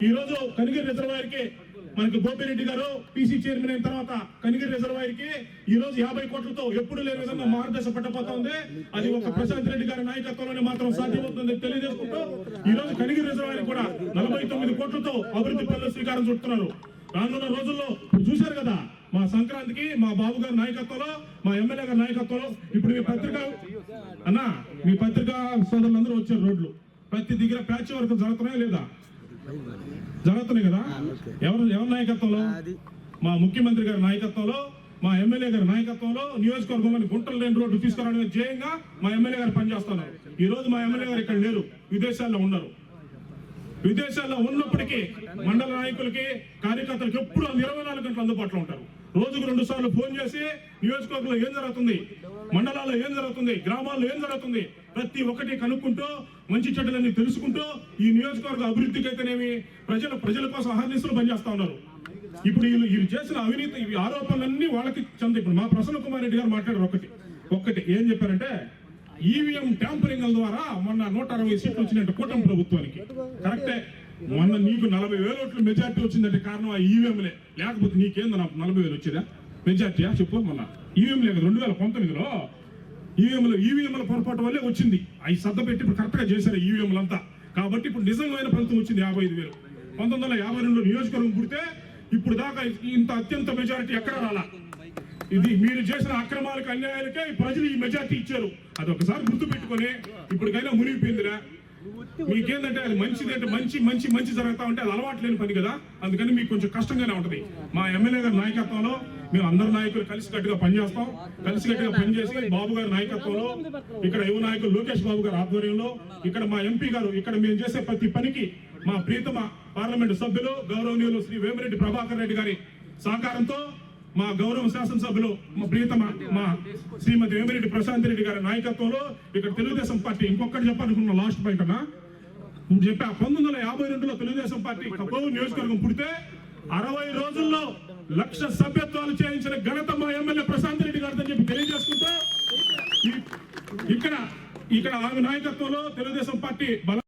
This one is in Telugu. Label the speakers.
Speaker 1: ఈ రోజు కనిగిరి రిజర్వాయర్కి మనకి గోపిరెడ్డి గారు పీసీ చైర్మన్ అయిన తర్వాత కనిగిరి రిజర్వాయర్కి ఈ రోజు యాభై కోట్లతో ఎప్పుడు లేని విధంగా మార్గదర్శ పట్టబోతోంది. అది ఒక ప్రశాంత్ రెడ్డి గారి నాయకత్వంలోనే మాత్రం సాధ్యమవుతుంది తెలియజేసుకుంటూ ఈ రోజు కనిగిరి రిజర్వాయర్ కూడా నలభై తొమ్మిది కోట్లతో అభివృద్ధి పనులు శ్రీకారం చుడుతున్నారు. రానున్న రోజుల్లో చూశారు కదా మా సంక్రాంతికి మా బాబు గారి నాయకత్వంలో మా ఎమ్మెల్యే గారి నాయకత్వంలో ఇప్పుడు మీ పత్రిక అన్నా మీ పత్రికా సోదరులందరూ వచ్చారు రోడ్లు. ప్రతి దగ్గర ప్యాచ్ వరకు జరుగుతున్నాయా లేదా? జరుగుతున్నాయి కదా? ఎవరు ఎవరి నాయకత్వంలో? మా ముఖ్యమంత్రి గారి నాయకత్వంలో మా ఎమ్మెల్యే గారి నాయకత్వంలో నియోజకవర్గంలోని గుంటలు లేని రోడ్డు తీసుకురావడానికి జయంగా మా ఎమ్మెల్యే గారు పనిచేస్తున్నారు. ఈ రోజు మా ఎమ్మెల్యే గారు ఇక్కడ లేరు. విదేశాల్లో ఉన్నారు. విదేశాల్లో ఉన్నప్పటికీ మండల నాయకులకి కార్యకర్తలకు ఎప్పుడు ఇరవై నాలుగు గంటలు అందుబాటులో ఉంటారు. రోజుకు రెండు సార్లు ఫోన్ చేసి నియోజకవర్గంలో ఏం జరుగుతుంది? మండలాల్లో ఏం జరుగుతుంది? గ్రామాల్లో ఏం జరుగుతుంది? ప్రతి ఒక్కటి కనుక్కుంటూ మంచి చెడ్డలన్నీ తెలుసుకుంటూ ఈ నియోజకవర్గ అభివృద్ధికి అయితేనేమి ప్రజల ప్రజల కోసం అహర్నిశలు పనిచేస్తా ఉన్నారు. ఇప్పుడు వీళ్ళు వీళ్ళు చేసిన అవినీతి ఆరోపణలన్నీ వాళ్ళకి చెంద ఇప్పుడు మా ప్రసన్న కుమార్ రెడ్డి గారు మాట్లాడారు ఒకటి. ఒక్కటి ఏం చెప్పారంటే ఈవీఎం ట్యాంపరింగ్ ద్వారా మొన్న నూట అరవై సీట్లు వచ్చినట్టు కూటమి ప్రభుత్వానికి. కరెక్టే? మొన్న నీకు నలభై వేల ఓట్లు మెజార్టీ వచ్చిందంటే కారణం ఆ ఈవీఎంలే. లేకపోతే నీకేంది నాకు నలభై వేలు వచ్చిందా? మెజార్టీయా చెప్పు మొన్న ఈవీఎంలే రెండు వేల పంతొమ్మిదిలో. ఈవీఎంలు ఈవీఎంల పొరపాటు వల్లే వచ్చింది. అవి సర్ద పెట్టి ఇప్పుడు కరెక్ట్గా చేశారు ఈవీఎంలు అంతా కాబట్టి ఇప్పుడు నిజమైన ఫలితం వచ్చింది యాభై ఐదు వేలు. పంతొమ్మిది వందల యాభై రెండులో నియోజకవర్గం పుడితే ఇప్పుడు దాకా ఇంత అత్యంత మెజారిటీ ఎక్కడ రాలా? ఇది మీరు చేసిన అక్రమాలకు అన్యాయాలకే ప్రజలు ఈ మెజార్టీ ఇచ్చారు. అది ఒకసారి ఇప్పటికైనా మునిగిపోయిందిరా. మీకేందంటే అది మంచిది అంటే మంచి మంచి మంచి జరుగుతా ఉంటే అది అలవాటు లేని పని కదా. అందుకని మీకు కొంచెం కష్టంగానే ఉంటది. మా ఎమ్మెల్యే గారి నాయకత్వంలో మేము అందరు నాయకులు కలిసికట్టుగా పనిచేస్తాం. కలిసికట్టుగా పనిచేసి బాబు గారి నాయకత్వంలో ఇక్కడ యువ నాయకులు లోకేష్ బాబు గారి ఆధ్వర్యంలో ఇక్కడ మా ఎంపీ గారు ఇక్కడ మేము చేసే ప్రతి పనికి మా ప్రీతమ పార్లమెంటు సభ్యులు గౌరవనీయులు శ్రీ వేమిరెడ్డి ప్రభాకర్ రెడ్డి గారి సహకారంతో మా గౌరవ శాసనసభ్యులు మా ప్రియతమ మా శ్రీమతి వేమిరెడ్డి ప్రశాంత్ రెడ్డి గారి నాయకత్వంలో ఇక్కడ తెలుగుదేశం పార్టీ ఇంకొకటి చెప్పాలనుకున్న లాస్ట్ పాయింట్ అన్న. నేను చెప్పా పంతొమ్మిది వందల యాభై రెండులో తెలుగుదేశం పార్టీ కపూర్ నియోజకవర్గం పుడితే అరవై రోజుల్లో లక్ష సభ్యత్వాలు చేయించిన ఘనత మా ఎమ్మెల్యే ప్రశాంత్ రెడ్డి గారితో చెప్పి తెలియజేసుకుంటూ ఇక్కడ ఇక్కడ ఆమె నాయకత్వంలో తెలుగుదేశం పార్టీ బల